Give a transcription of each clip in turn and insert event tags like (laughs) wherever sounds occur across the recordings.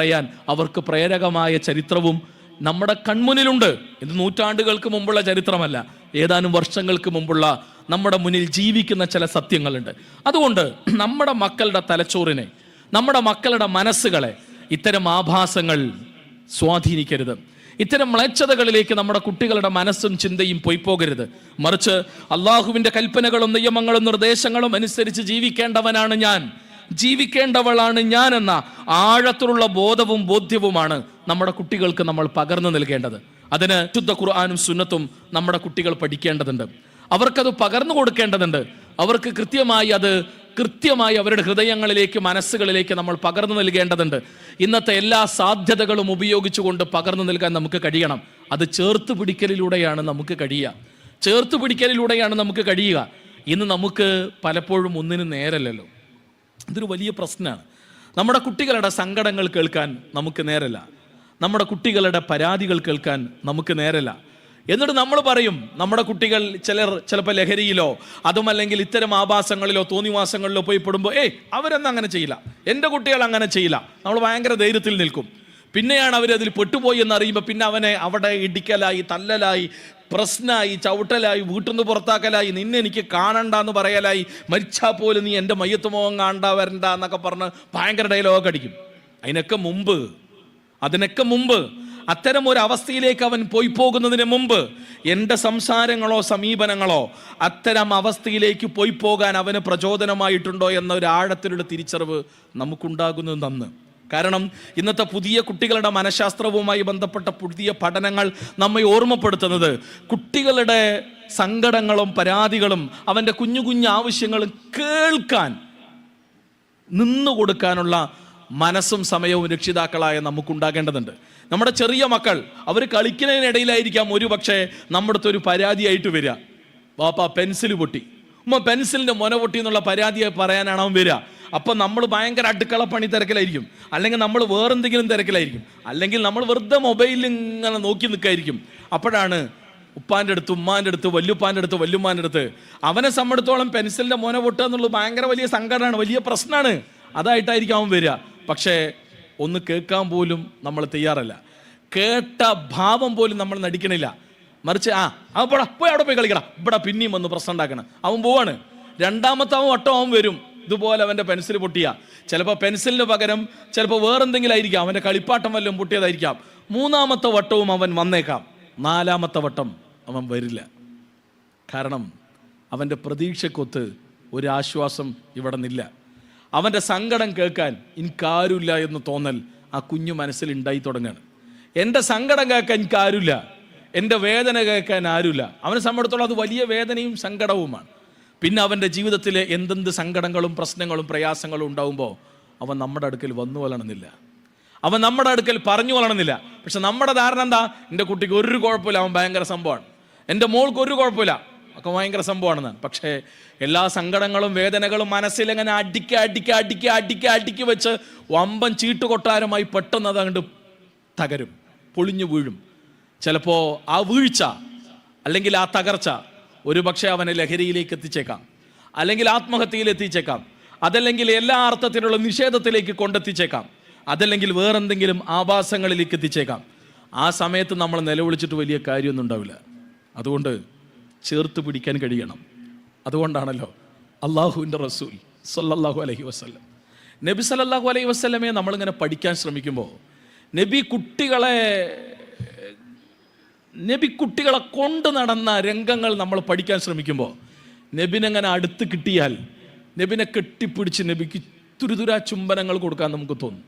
പറയാൻ അവർക്ക് പ്രേരകമായ ചരിത്രവും നമ്മുടെ കൺമുന്നിലുണ്ട്. ഇത് നൂറ്റാണ്ടുകൾക്ക് മുമ്പുള്ള ചരിത്രമല്ല. ഏതാനും വർഷങ്ങൾക്ക് മുമ്പുള്ള നമ്മുടെ മുന്നിൽ ജീവിക്കുന്ന ചില സത്യങ്ങളുണ്ട്. അതുകൊണ്ട് നമ്മുടെ മക്കളുടെ തലച്ചോറിനെ നമ്മുടെ മക്കളുടെ മനസ്സുകളെ ഇത്തരം ആഭാസങ്ങൾ സ്വാധീനിക്കരുത്. ഇത്തരം മ്ലേച്ഛതകളിലേക്ക് നമ്മുടെ കുട്ടികളുടെ മനസ്സും ചിന്തയും പോയിപ്പോകരുത് മറിച്ച് അള്ളാഹുവിന്റെ കൽപ്പനകളും നിയമങ്ങളും നിർദ്ദേശങ്ങളും അനുസരിച്ച് ജീവിക്കേണ്ടവനാണ് ഞാൻ. ജീവിക്കേണ്ടവളാണ് ഞാൻ എന്ന ആഴത്തിലുള്ള ബോധവും ബോധ്യവുമാണ് നമ്മുടെ കുട്ടികൾക്ക് നമ്മൾ പകർന്നു നൽകേണ്ടത്. അതിന് ശുദ്ധ ഖുർആാനും സുന്നത്തും നമ്മുടെ കുട്ടികൾ പഠിക്കേണ്ടതുണ്ട്. അവർക്കത് പകർന്നു കൊടുക്കേണ്ടതുണ്ട്. അവർക്ക് കൃത്യമായി അത് കൃത്യമായി അവരുടെ ഹൃദയങ്ങളിലേക്ക് മനസ്സുകളിലേക്ക് നമ്മൾ പകർന്നു നൽകേണ്ടതുണ്ട്. ഇന്നത്തെ എല്ലാ സാധ്യതകളും ഉപയോഗിച്ചുകൊണ്ട് പകർന്നു നൽകാൻ നമുക്ക് കഴിയണം. അത് ചേർത്ത് പിടിക്കലിലൂടെയാണ് നമുക്ക് കഴിയുക. ചേർത്ത് പിടിക്കലിലൂടെയാണ് നമുക്ക് കഴിയുക. ഇന്ന് നമുക്ക് പലപ്പോഴും ഒന്നിനും നേരല്ലല്ലോ. ഇതൊരു വലിയ പ്രശ്നമാണ്. നമ്മുടെ കുട്ടികളുടെ സങ്കടങ്ങൾ കേൾക്കാൻ നമുക്ക് നേരല്ല. നമ്മുടെ കുട്ടികളുടെ പരാതികൾ കേൾക്കാൻ നമുക്ക് നേരല്ല. എന്നിട്ട് നമ്മൾ പറയും നമ്മുടെ കുട്ടികൾ ചിലർ ചിലപ്പോൾ ലഹരിയിലോ അതുമല്ലെങ്കിൽ ഇത്തരം ആഭാസങ്ങളിലോ തോന്നിവാസങ്ങളിലോ പോയി പെടുമ്പോൾ ഏയ് അവരൊന്നും അങ്ങനെ ചെയ്യില്ല. എന്റെ കുട്ടികൾ അങ്ങനെ ചെയ്യില്ല. നമ്മൾ ഭയങ്കര ധൈര്യത്തിൽ നിൽക്കും. പിന്നെയാണ് അവരതിൽ പെട്ടുപോയി എന്ന് അറിയുമ്പോൾ പിന്നെ അവനെ അവിടെ ഇടിക്കലായി തല്ലലായി പ്രശ്നമായി ചവിട്ടലായി വീട്ടിൽ നിന്ന് പുറത്താക്കലായി നിന്നെ എനിക്ക് കാണണ്ട എന്ന് പറയലായി മരിച്ചാൽ പോലും നീ എന്റെ മയ്യത്ത് മോഹം കാണണ്ട വരണ്ട എന്നൊക്കെ പറഞ്ഞ് ഭയങ്കര ഡയലോഗ് അടിക്കും. അതിനൊക്കെ മുമ്പ് അതിനൊക്കെ മുമ്പ് അത്തരം ഒരു അവസ്ഥയിലേക്ക് അവൻ പോയി പോകുന്നതിന് മുമ്പ് എന്റെ സംസാരങ്ങളോ സമീപനങ്ങളോ അത്തരം അവസ്ഥയിലേക്ക് പോയി പോകാൻ അവന് പ്രചോദനമായിട്ടുണ്ടോ എന്ന ഒരു ആഴത്തിലുള്ള തിരിച്ചറിവ് നമുക്കുണ്ടാകുന്നത് നന്ന്. കാരണം ഇന്നത്തെ പുതിയ കുട്ടികളുടെ മനഃശാസ്ത്രവുമായി ബന്ധപ്പെട്ട പുതിയ പഠനങ്ങൾ നമ്മെ ഓർമ്മപ്പെടുത്തുന്നത്. കുട്ടികളുടെ സങ്കടങ്ങളും പരാതികളും അവന്റെ കുഞ്ഞു കുഞ്ഞു ആവശ്യങ്ങളും കേൾക്കാൻ നിന്നു കൊടുക്കാനുള്ള മനസ്സും സമയവും രക്ഷിതാക്കളായ നമുക്കുണ്ടാകേണ്ടതുണ്ട് നമ്മുടെ ചെറിയ മക്കൾ അവർ കളിക്കുന്നതിനിടയിലായിരിക്കാം ഒരു പക്ഷേ നമ്മുടെ ഒരു പരാതിയായിട്ട് വരിക. വാപ്പ പെൻസിൽ പൊട്ടി. ഉമ്മ പെൻസിലിന്റെ മൊന പൊട്ടി എന്നുള്ള പരാതിയായി പറയാനാണ് അവൻ വരിക. അപ്പം നമ്മൾ ഭയങ്കര അടുക്കള പണി തിരക്കിലായിരിക്കും. അല്ലെങ്കിൽ നമ്മൾ വേറെന്തെങ്കിലും തിരക്കിലായിരിക്കും. അല്ലെങ്കിൽ നമ്മൾ വെറുതെ മൊബൈലിൽ ഇങ്ങനെ നോക്കി നിൽക്കായിരിക്കും അപ്പോഴാണ് ഉപ്പാന്റെ അടുത്ത് ഉമ്മാന്റെ അടുത്ത് വല്യുപ്പാന്റെ അടുത്ത് വല്യുമ്മാന്റെ അടുത്ത് അവനെ സംബന്ധിച്ചോളം പെൻസിലിന്റെ മോനെ പൊട്ടുക എന്നുള്ളത് ഭയങ്കര വലിയ സങ്കടമാണ് വലിയ പ്രശ്നമാണ്. അതായിട്ടായിരിക്കും അവൻ വരിക. പക്ഷേ ഒന്ന് കേൾക്കാൻ പോലും നമ്മൾ തയ്യാറല്ല. കേട്ട ഭാവം പോലും നമ്മൾ നടിക്കണില്ല. മറിച്ച് ആ അവൻ പോടാ പോയി അവിടെ പോയി കളിക്കടാ. ഇവിടെ പിന്നെയും വന്ന് പ്രശ്നം ഉണ്ടാക്കണം. അവൻ പോവാണ്. രണ്ടാമത്തെ അവൻ വട്ടം അവൻ വരും. ഇതുപോലെ അവന്റെ പെൻസിൽ പൊട്ടിയ. ചിലപ്പോൾ പെൻസിലിന് പകരം ചിലപ്പോൾ വേറെന്തെങ്കിലും ആയിരിക്കാം അവന്റെ കളിപ്പാട്ടം വല്ലതും പൊട്ടിയതായിരിക്കാം. മൂന്നാമത്തെ വട്ടവും അവൻ വന്നേക്കാം. നാലാമത്തെ വട്ടം അവൻ വരില്ല. കാരണം അവന്റെ പ്രതീക്ഷക്കൊത്ത് ഒരു ആശ്വാസം ഇവിടെ നിന്നില്ല. അവന്റെ സങ്കടം കേൾക്കാൻ എനിക്കാരുമില്ല എന്ന് തോന്നൽ ആ കുഞ്ഞു മനസ്സിൽ ഉണ്ടായി തുടങ്ങുകയാണ് എന്റെ സങ്കടം കേൾക്കാൻ എനിക്കാരുമില്ല എന്റെ വേദന കേൾക്കാൻ ആരുമില്ല. അവനെ സംബന്ധിച്ചിടത്തോളം അത് വലിയ വേദനയും സങ്കടവുമാണ്. പിന്നെ അവന്റെ ജീവിതത്തിൽ എന്തെന്ത് സങ്കടങ്ങളും പ്രശ്നങ്ങളും പ്രയാസങ്ങളും ഉണ്ടാകുമ്പോൾ അവൻ നമ്മുടെ അടുക്കൽ വന്നു വളണമെന്നില്ല അവൻ നമ്മുടെ അടുക്കൽ പറഞ്ഞു വളണമെന്നില്ല പക്ഷെ നമ്മുടെ ധാരണ എന്താ? എന്റെ കുട്ടിക്ക് ഒരു കുഴപ്പമില്ല അവൻ ഭയങ്കര സംഭവമാണ്. എന്റെ മോൾക്ക് ഒരു കുഴപ്പമില്ല ഒക്കെ ഭയങ്കര സംഭവമാണെന്ന് പക്ഷേ എല്ലാ സങ്കടങ്ങളും വേദനകളും മനസ്സിലിങ്ങനെ അടിക്ക അടിക്ക അടിക്ക അടിക്ക അടിക്ക് വെച്ച് വമ്പൻ ചീട്ടുകൊട്ടാരമായി പെട്ടെന്ന് അത് അങ്ങോട്ട് തകരും പൊളിഞ്ഞു വീഴും. ചിലപ്പോൾ ആ വീഴ്ച അല്ലെങ്കിൽ ആ തകർച്ച ഒരു പക്ഷേ അവനെ ലഹരിയിലേക്ക് എത്തിച്ചേക്കാം. അല്ലെങ്കിൽ ആത്മഹത്യയിൽ എത്തിച്ചേക്കാം. അതല്ലെങ്കിൽ എല്ലാ അർത്ഥത്തിലുള്ള നിഷേധത്തിലേക്ക് കൊണ്ടെത്തിച്ചേക്കാം. അതല്ലെങ്കിൽ വേറെന്തെങ്കിലും ആവാസങ്ങളിലേക്ക് എത്തിച്ചേക്കാം. ആ സമയത്ത് നമ്മൾ നിലവിളിച്ചിട്ട് വലിയ കാര്യമൊന്നും ഉണ്ടാവില്ല. അതുകൊണ്ട് ചേർത്ത് പിടിക്കാൻ കഴിയണം. അതുകൊണ്ടാണല്ലോ അള്ളാഹുവിന്റെ റസൂൽ സല്ലാഹു അലഹി വസ്ലം നബി സല്ലാഹു അലൈഹി വസല്ലമയെ നമ്മളിങ്ങനെ പഠിക്കാൻ ശ്രമിക്കുമ്പോൾ നബി കുട്ടികളെ നബി കുട്ടികളെ കൊണ്ട് നടന്ന രംഗങ്ങൾ നമ്മൾ പഠിക്കാൻ ശ്രമിക്കുമ്പോൾ നബിനെങ്ങനെ അടുത്ത് കിട്ടിയാൽ നബിനെ കെട്ടിപ്പിടിച്ച് നബിക്ക് തുരുതുരാ ചുംബനങ്ങൾ കൊടുക്കാൻ നമുക്ക് തോന്നും.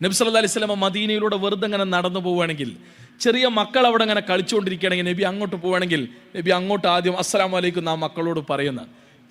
നബി സല്ലല്ലാഹു അലൈഹി വസല്ലമ മദീനയിലൂടെ വെറുതെ ഇങ്ങനെ നടന്നു പോവുകയാണെങ്കിൽ ചെറിയ മക്കൾ അവിടെ ഇങ്ങനെ കളിച്ചുകൊണ്ടിരിക്കുകയാണെങ്കിൽ നബി അങ്ങോട്ട് പോവുകയാണെങ്കിൽ നബി അങ്ങോട്ട് ആദ്യം അസ്സലാം വലൈക്കും ആ മക്കളോട് പറയുന്ന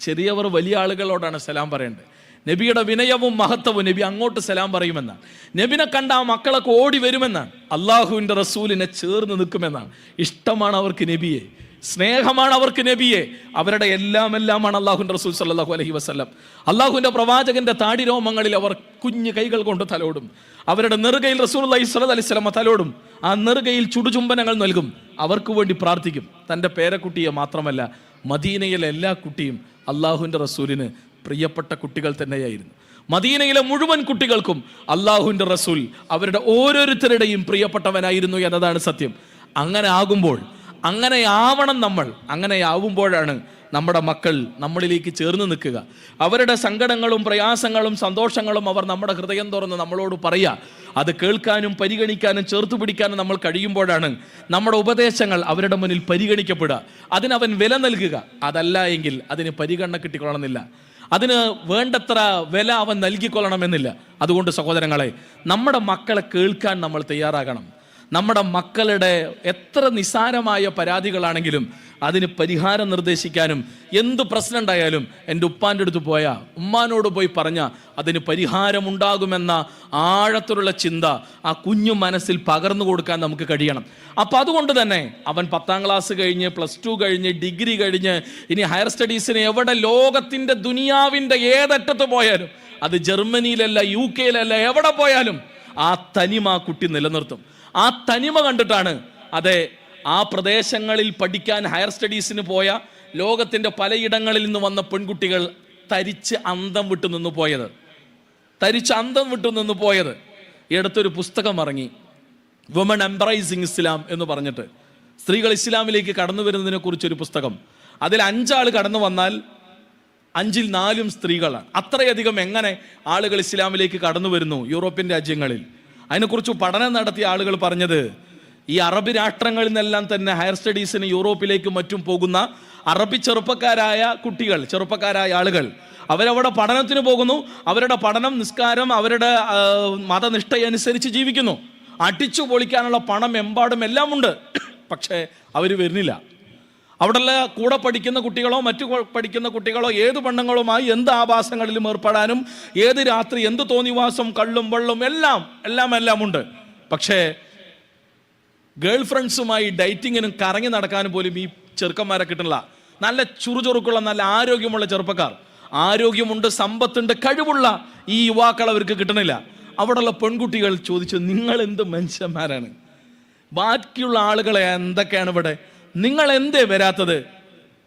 ചെറിയവർ വലിയ ആളുകളോടാണ് സലാം പറയേണ്ടത്. നബിയുടെ വിനയവും മഹത്വവും നബി അങ്ങോട്ട് സലാം പറയുമെന്നാണ്. നബിനെ കണ്ട ആ മക്കളൊക്കെ ഓടി വരുമെന്നാണ്. അള്ളാഹുവിന്റെ റസൂലിനെ ചേർന്ന് നിൽക്കുമെന്നാണ്. ഇഷ്ടമാണ് അവർക്ക് നബിയെ. സ്നേഹമാണ് അവർക്ക് നബിയെ. അവരുടെ എല്ലാം എല്ലാമാണ് അള്ളാഹുന്റെ റസൂൽ സല്ലാഹു അലഹി വസ്ലം അള്ളാഹുവിന്റെ പ്രവാചകന്റെ താടിരോമങ്ങളിൽ അവർ കുഞ്ഞു കൈകൾ കൊണ്ട് തലോടും. അവരുടെ നെറുകയിൽ റസൂൽ അലൈഹി സ്വലത് അലൈഹി സ്വലമ തലോടും. ആ നെറുകയിൽ ചുടുചുംബനങ്ങൾ നൽകും. അവർക്ക് വേണ്ടി പ്രാർത്ഥിക്കും. തന്റെ പേരക്കുട്ടിയെ മാത്രമല്ല മദീനയിലെ എല്ലാ കുട്ടിയും അള്ളാഹുവിന്റെ റസൂലിന് പ്രിയപ്പെട്ട കുട്ടികൾ തന്നെയായിരുന്നു. മദീനയിലെ മുഴുവൻ കുട്ടികൾക്കും അള്ളാഹുവിന്റെ റസൂൽ അവരുടെ ഓരോരുത്തരുടെയും പ്രിയപ്പെട്ടവനായിരുന്നു എന്നതാണ് സത്യം. അങ്ങനെ ആകുമ്പോൾ അങ്ങനെ ആവണം നമ്മൾ അങ്ങനെ ആവുമ്പോഴാണ് നമ്മുടെ മക്കൾ നമ്മളിലേക്ക് ചേർന്ന് നിൽക്കുക. അവരുടെ സങ്കടങ്ങളും പ്രയാസങ്ങളും സന്തോഷങ്ങളും അവർ നമ്മുടെ ഹൃദയം തുറന്ന് നമ്മളോട് പറയുക അത് കേൾക്കാനും പരിഗണിക്കാനും ചേർത്ത് പിടിക്കാനും നമ്മൾ കഴിയുമ്പോഴാണ് നമ്മുടെ ഉപദേശങ്ങൾ അവരുടെ മുന്നിൽ പരിഗണിക്കപ്പെടുക. അതിനവൻ വില നൽകുക. അതല്ല എങ്കിൽ അതിന് പരിഗണന കിട്ടിക്കൊള്ളണമെന്നില്ല. അതിന് വേണ്ടത്ര വില അവൻ നൽകിക്കൊള്ളണമെന്നില്ല. അതുകൊണ്ട് സഹോദരങ്ങളെ നമ്മുടെ മക്കളെ കേൾക്കാൻ നമ്മൾ തയ്യാറാകണം. നമ്മുടെ മക്കളുടെ എത്ര നിസാരമായ പരാതികളാണെങ്കിലും അതിന് പരിഹാരം നിർദ്ദേശിക്കാനും എന്ത് പ്രശ്നം ഉണ്ടായാലും എന്റെ ഉപ്പാന്റെ അടുത്ത് പോയാൽ ഉമ്മാനോട് പോയി പറഞ്ഞാൽ അതിന് പരിഹാരമുണ്ടാകുമെന്ന ആഴത്തിലുള്ള ചിന്ത ആ കുഞ്ഞു മനസ്സിൽ പകർന്നു കൊടുക്കാൻ നമുക്ക് കഴിയണം. അപ്പം അതുകൊണ്ട് തന്നെ അവൻ പത്താം ക്ലാസ് കഴിഞ്ഞ് പ്ലസ് ടു കഴിഞ്ഞ് ഡിഗ്രി കഴിഞ്ഞ് ഇനി ഹയർ സ്റ്റഡീസിന് എവിടെ ലോകത്തിന്റെ ദുനിയാവിന്റെ ഏതറ്റത്ത് പോയാലും അത് ജർമ്മനിയിലല്ല യു കെയിലല്ല എവിടെ പോയാലും ആ തനിമ കുട്ടി നിലനിർത്തും. ആ തനിമ കണ്ടിട്ടാണ്. അതെ ആ പ്രദേശങ്ങളിൽ പഠിക്കാൻ ഹയർ സ്റ്റഡീസിന് പോയ ലോകത്തിന്റെ പലയിടങ്ങളിൽ നിന്ന് വന്ന പെൺകുട്ടികൾ തരിച്ച് അന്തം വിട്ടു നിന്ന് പോയത്. തരിച്ച് അന്തം വിട്ടു നിന്ന് പോയത്. ഈ അടുത്തൊരു പുസ്തകം ഇറങ്ങി. വുമൺ എംബ്രൈസിങ് ഇസ്ലാം എന്ന് പറഞ്ഞിട്ട്. സ്ത്രീകൾ ഇസ്ലാമിലേക്ക് കടന്നു വരുന്നതിനെ കുറിച്ചൊരു പുസ്തകം. അതിൽ അഞ്ചാൾ കടന്നു വന്നാൽ അഞ്ചിൽ നാലും സ്ത്രീകളാണ്. അത്രയധികം എങ്ങനെ ആളുകൾ ഇസ്ലാമിലേക്ക് കടന്നു വരുന്നു യൂറോപ്യൻ രാജ്യങ്ങളിൽ? അതിനെക്കുറിച്ച് പഠനം നടത്തിയ ആളുകൾ പറഞ്ഞത് ഈ അറബ് രാഷ്ട്രങ്ങളിൽ നിന്നെല്ലാം തന്നെ ഹയർ സ്റ്റഡീസിന് യൂറോപ്പിലേക്കും മറ്റും പോകുന്ന അറബി ചെറുപ്പക്കാരായ കുട്ടികൾ ചെറുപ്പക്കാരായ ആളുകൾ. അവരവിടെ പഠനത്തിന് പോകുന്നു അവരുടെ പഠനം നിസ്കാരം അവരുടെ മതനിഷ്ഠയനുസരിച്ച് ജീവിക്കുന്നു. അടിച്ചു പൊളിക്കാനുള്ള പണം എമ്പാടും എല്ലാം ഉണ്ട് പക്ഷേ അവർ വരുന്നില്ല. അവിടെയുള്ള കൂടെ പഠിക്കുന്ന കുട്ടികളോ മറ്റു പഠിക്കുന്ന കുട്ടികളോ ഏത് പെണ്ണുങ്ങളുമായി എന്ത് ആഭാസങ്ങളിലും ഏർപ്പെടാനും ഏത് രാത്രി എന്ത് തോന്നിവാസം കള്ളും വെള്ളും എല്ലാം എല്ലാം എല്ലാം ഉണ്ട്. പക്ഷേ ഗേൾ ഫ്രണ്ട്സുമായി ഡൈറ്റിങ്ങിനും കറങ്ങി നടക്കാനും പോലും ഈ ചെറുക്കന്മാരെ കിട്ടുന്നില്ല നല്ല ചുറുചുറുക്കുള്ള നല്ല ആരോഗ്യമുള്ള ചെറുപ്പക്കാർ. ആരോഗ്യമുണ്ട് സമ്പത്തുണ്ട് കഴിവുള്ള ഈ യുവാക്കൾ അവർക്ക് കിട്ടണില്ല. അവിടെയുള്ള പെൺകുട്ടികൾ ചോദിച്ചു നിങ്ങൾ എന്ത് മനുഷ്യന്മാരാണ്? ബാക്കിയുള്ള ആളുകളെ എന്തൊക്കെയാണ് ഇവിടെ നിങ്ങൾ എന്തേ വരാത്തത്?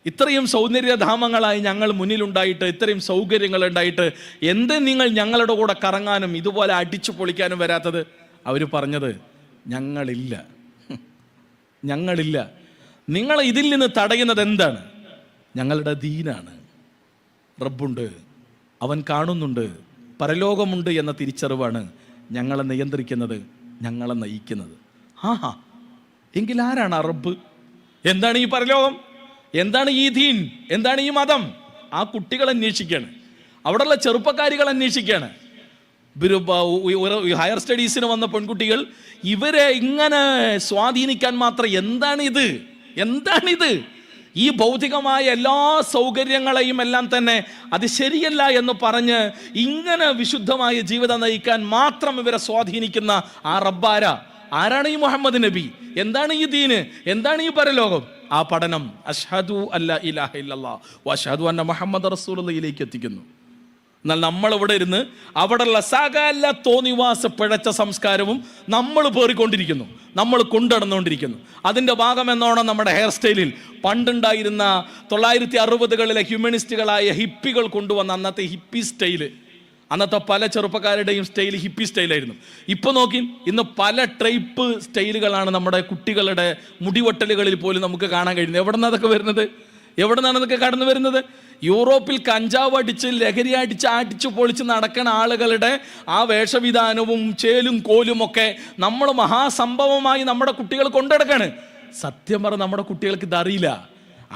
ഇത്രയും സൗന്ദര്യധാമങ്ങളായി ഞങ്ങൾ മുന്നിലുണ്ടായിട്ട് ഇത്രയും സൗകര്യങ്ങൾ ഉണ്ടായിട്ട് എന്തേ നിങ്ങൾ ഞങ്ങളുടെ കൂടെ കറങ്ങാനും ഇതുപോലെ അടിച്ചു പൊളിക്കാനും വരാത്തത്? അവർ പറഞ്ഞത് ഞങ്ങളില്ല. (laughs) ഞങ്ങളില്ല. നിങ്ങൾ ഇതിൽ നിന്ന് തടയുന്നത് എന്താണ്? ഞങ്ങളുടെ ദീനാണ്. റബ്ബുണ്ട്. അവൻ കാണുന്നുണ്ട്. പരലോകമുണ്ട് എന്ന തിരിച്ചറിവാണ് ഞങ്ങളെ നിയന്ത്രിക്കുന്നത് ഞങ്ങളെ നയിക്കുന്നത്. ആഹാ. എങ്കിൽ ആരാണ് ആ റബ്ബ്? എന്താണ് ഈ പരലോകം? എന്താണ് ഈ ദീൻ? എന്താണ് ഈ മതം? ആ കുട്ടികൾ അന്വേഷിക്കുകയാണ് അവിടെയുള്ള ചെറുപ്പക്കാരികൾ അന്വേഷിക്കുകയാണ് ഹയർ സ്റ്റഡീസിന് വന്ന പെൺകുട്ടികൾ ഇവരെ ഇങ്ങനെ സ്വാധീനിക്കാൻ മാത്രം എന്താണ് ഇത് എന്താണിത്? ഈ ഭൗതികമായ എല്ലാ സൗകര്യങ്ങളെയും എല്ലാം തന്നെ അത് ശരിയല്ല എന്ന് പറഞ്ഞ് ഇങ്ങനെ വിശുദ്ധമായ ജീവിതം നയിക്കാൻ മാത്രം ഇവരെ സ്വാധീനിക്കുന്ന ആ റബ്ബാര. ആരാണ് ഈ മുഹമ്മദ് നബി? എന്താണ് ഈ ദീന്? എന്താണ് ഈ പരലോകം? ആ പഠനം അഷാദു അല്ല ഇലാഹ ഇല്ലല്ലാ അന്ന മുഹമ്മദ് റസൂലുള്ളയിലേക്ക് എത്തിക്കുന്നു. എന്നാൽ നമ്മൾ ഇവിടെ ഇരുന്ന് അവിടെയുള്ള സകല തോന്നിവാസ പിഴച്ച സംസ്കാരവും നമ്മൾ പേറിക്കൊണ്ടിരിക്കുന്നു. നമ്മൾ കൊണ്ടുനടന്നുകൊണ്ടിരിക്കുന്നു അതിന്റെ ഭാഗം എന്നോണം നമ്മുടെ ഹെയർ സ്റ്റൈലിൽ പണ്ടുണ്ടായിരുന്ന തൊള്ളായിരത്തി അറുപതുകളിലെ ഹ്യൂമനിസ്റ്റുകളായ ഹിപ്പികൾ കൊണ്ടുവന്ന അന്നത്തെ ഹിപ്പി സ്റ്റൈൽ അന്നത്തെ പല ചെറുപ്പക്കാരുടെയും സ്റ്റൈൽ ഹിപ്പി സ്റ്റൈലായിരുന്നു. ഇപ്പൊ നോക്കി ഇന്ന് പല ട്രൈപ്പ് സ്റ്റൈലുകളാണ് നമ്മുടെ കുട്ടികളുടെ മുടിവെട്ടലുകളിൽ പോലും നമുക്ക് കാണാൻ കഴിയുന്നത്. എവിടെ നിന്നതൊക്കെ വരുന്നത്? എവിടെ നിന്നാണ് കടന്നു വരുന്നത്? യൂറോപ്പിൽ കഞ്ചാവ് അടിച്ച് ലഹരി അടിച്ച് അടിച്ച് പൊളിച്ച് നടക്കുന്ന ആളുകളുടെ ആ വേഷവിധാനവും ചേലും കോലും ഒക്കെ നമ്മൾ മഹാസംഭവമായി നമ്മുടെ കുട്ടികൾ കൊണ്ടെടുക്കാണ്. സത്യം പറഞ്ഞ നമ്മുടെ കുട്ടികൾക്ക് ഇതറിയില്ല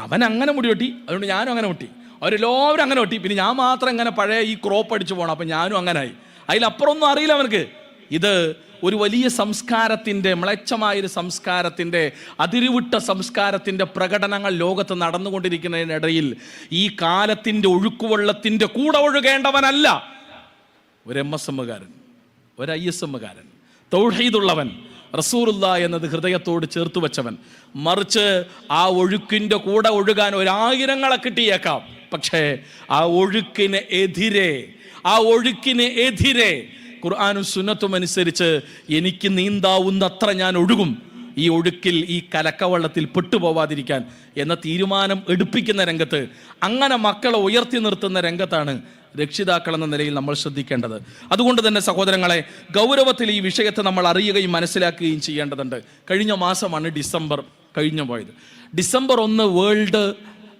അവൻ അങ്ങനെ മുടി വെട്ടി അതുകൊണ്ട് ഞാനും അങ്ങനെ വെട്ടി അവരെല്ലാവരും അങ്ങനെ ഒട്ടി. പിന്നെ ഞാൻ മാത്രം ഇങ്ങനെ പഴയ ഈ ക്രോപ്പ് അടിച്ചു പോകണം അപ്പം ഞാനും അങ്ങനായി. അതിലപ്പുറമൊന്നും അറിയില്ല അവനക്ക്. ഇത് ഒരു വലിയ സംസ്കാരത്തിന്റെ മ്ലേച്ഛമായൊരു സംസ്കാരത്തിന്റെ അതിരുവിട്ട സംസ്കാരത്തിന്റെ പ്രകടനങ്ങൾ ലോകത്ത് നടന്നുകൊണ്ടിരിക്കുന്നതിനിടയിൽ ഈ കാലത്തിന്റെ ഒഴുക്കുവെള്ളത്തിന്റെ കൂടെ ഒഴുകേണ്ടവനല്ല. ഒരു എം എസ് എമ്മുകാരൻ ഒരു ഐ എസ് എമ്മുകാരൻ തൗഹീദുള്ളവൻ റസൂറുല്ല എന്നത് ഹൃദയത്തോട് ചേർത്ത് വെച്ചവൻ. മറിച്ച് ആ ഒഴുക്കിന്റെ കൂടെ ഒഴുകാൻ ഒരായിരങ്ങളെ കിട്ടിയേക്കാം. പക്ഷേ ആ ഒഴുക്കിന് എതിരെ ആ ഒഴുക്കിന് എതിരെ ഖുർആാനും സുന്നത്തും അനുസരിച്ച് എനിക്ക് നീന്താവുന്നത്ര ഞാൻ ഒഴുകും. ഈ ഒഴുക്കിൽ ഈ കലക്കവള്ളത്തിൽ പെട്ടുപോവാതിരിക്കാൻ എന്ന തീരുമാനം എടുപ്പിക്കുന്ന രംഗത്ത് അങ്ങനെ മക്കളെ ഉയർത്തി നിർത്തുന്ന രംഗത്താണ് രക്ഷിതാക്കൾ എന്ന നിലയിൽ നമ്മൾ ശ്രദ്ധിക്കേണ്ടത്. അതുകൊണ്ട് തന്നെ സഹോദരങ്ങളെ ഗൗരവത്തിൽ ഈ വിഷയത്തെ നമ്മൾ അറിയുകയും മനസ്സിലാക്കുകയും ചെയ്യേണ്ടതുണ്ട്. കഴിഞ്ഞ മാസമാണ് ഡിസംബർ കഴിഞ്ഞു പോയത് ഡിസംബർ ഒന്ന് വേൾഡ്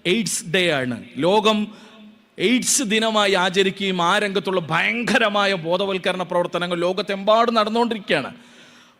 എയ്ഡ്സ് ഡേ ആണ്. ലോകം എയ്ഡ്സ് ദിനമായി ആചരിക്കുകയും ആ രംഗത്തുള്ള ഭയങ്കരമായ ബോധവൽക്കരണ പ്രവർത്തനങ്ങൾ ലോകത്തെമ്പാടും നടന്നുകൊണ്ടിരിക്കുകയാണ്.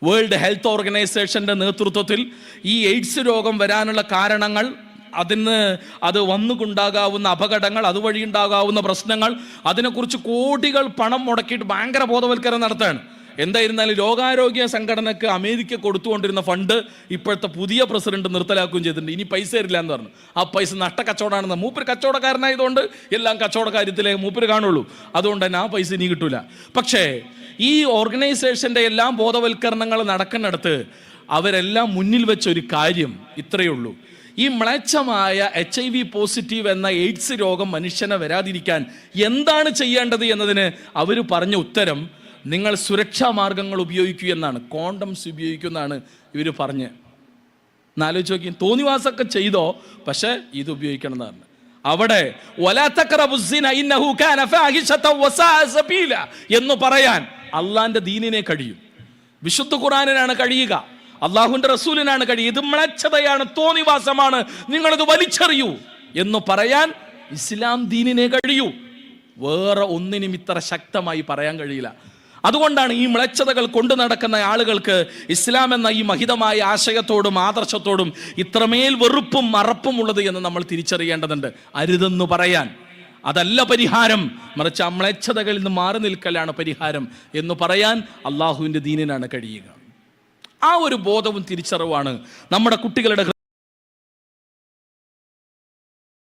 വേൾഡ് ഹെൽത്ത് ഓർഗനൈസേഷന്റെ നേതൃത്വത്തിൽ ഈ എയ്ഡ്സ് രോഗം വരാനുള്ള കാരണങ്ങൾ അതിന് അത് വന്നുകൊണ്ടാകാവുന്ന അപകടങ്ങൾ അതുവഴി ഉണ്ടാകാവുന്ന പ്രശ്നങ്ങൾ അതിനെക്കുറിച്ച് കോടികൾ പണം മുടക്കിയിട്ട് ഭയങ്കര ബോധവൽക്കരണം നടത്തുകയാണ്. എന്തായിരുന്നാലും ലോകാരോഗ്യ സംഘടനക്ക് അമേരിക്ക കൊടുത്തുകൊണ്ടിരുന്ന ഫണ്ട് ഇപ്പോഴത്തെ പുതിയ പ്രസിഡന്റ് നിർത്തലാക്കുകയും ചെയ്തിട്ടുണ്ട്. ഇനി പൈസ തരില്ല എന്ന് പറഞ്ഞു. ആ പൈസ നഷ്ടക്കച്ചവടമാണെന്ന് മൂപ്പര് കച്ചവടക്കാരനായതുകൊണ്ട് എല്ലാം കച്ചവട കാര്യത്തിലേ മൂപ്പര് കാണുള്ളൂ. അതുകൊണ്ട് തന്നെ ആ പൈസ ഇനി കിട്ടൂല. പക്ഷേ ഈ ഓർഗനൈസേഷന്റെ എല്ലാം ബോധവൽക്കരണങ്ങൾ നടക്കുന്നിടത്ത് അവരെല്ലാം മുന്നിൽ വെച്ച ഒരു കാര്യം ഇത്രയേ ഉള്ളൂ. ഈ മ്ലേച്ഛമായ എച്ച് ഐ വി പോസിറ്റീവ് എന്ന എയ്ഡ്സ് രോഗം മനുഷ്യനെ വരാതിരിക്കാൻ എന്താണ് ചെയ്യേണ്ടത് എന്നതിന് അവർ പറഞ്ഞ ഉത്തരം നിങ്ങൾ സുരക്ഷാ മാർഗങ്ങൾ ഉപയോഗിക്കൂ എന്നാണ് കോണ്ടംസ് ഉപയോഗിക്കൂ എന്നാണ് ഇവർ പറഞ്ഞ്. എന്നാലോചിച്ച് നോക്കി തോന്നിവാസമൊക്കെ ചെയ്തോ പക്ഷേ ഇത് ഉപയോഗിക്കണം എന്നാണ്. അവിടെ എന്ന് പറയാൻ അള്ളാന്റെ ദീനിനെ കഴിയും. വിശുദ്ധ ഖുറാനിനാണ് കഴിയുക. അള്ളാഹുന്റെ റസൂലിനാണ് കഴിയുക. ഇത് മ്ലച്ഛതയാണ് തോന്നിവാസമാണ്. നിങ്ങളിത് വലിച്ചെറിയൂ എന്ന് പറയാൻ ഇസ്ലാം ദീനിനെ കഴിയൂ. വേറെ ഒന്നിനും ഇത്ര ശക്തമായി പറയാൻ കഴിയില്ല. അതുകൊണ്ടാണ് ഈ മ്ലേച്ഛതകൾ കൊണ്ടു നടക്കുന്ന ആളുകൾക്ക് ഇസ്ലാം എന്ന ഈ മഹിതമായ ആശയത്തോടും ആദർശത്തോടും ഇത്രമേൽ വെറുപ്പും മറപ്പും ഉള്ളത് എന്ന് നമ്മൾ തിരിച്ചറിയേണ്ടതുണ്ട്. അരുതെന്ന് പറയാൻ. അതല്ല പരിഹാരം. മറിച്ച് ആ മ്ലേച്ഛതകളിൽ നിന്ന് മാറി നിൽക്കലാണ് പരിഹാരം എന്ന് പറയാൻ അള്ളാഹുവിന്റെ ദീനിനാണ് കഴിയുക. ആ ഒരു ബോധവും തിരിച്ചറിവാണ് നമ്മുടെ കുട്ടികളുടെ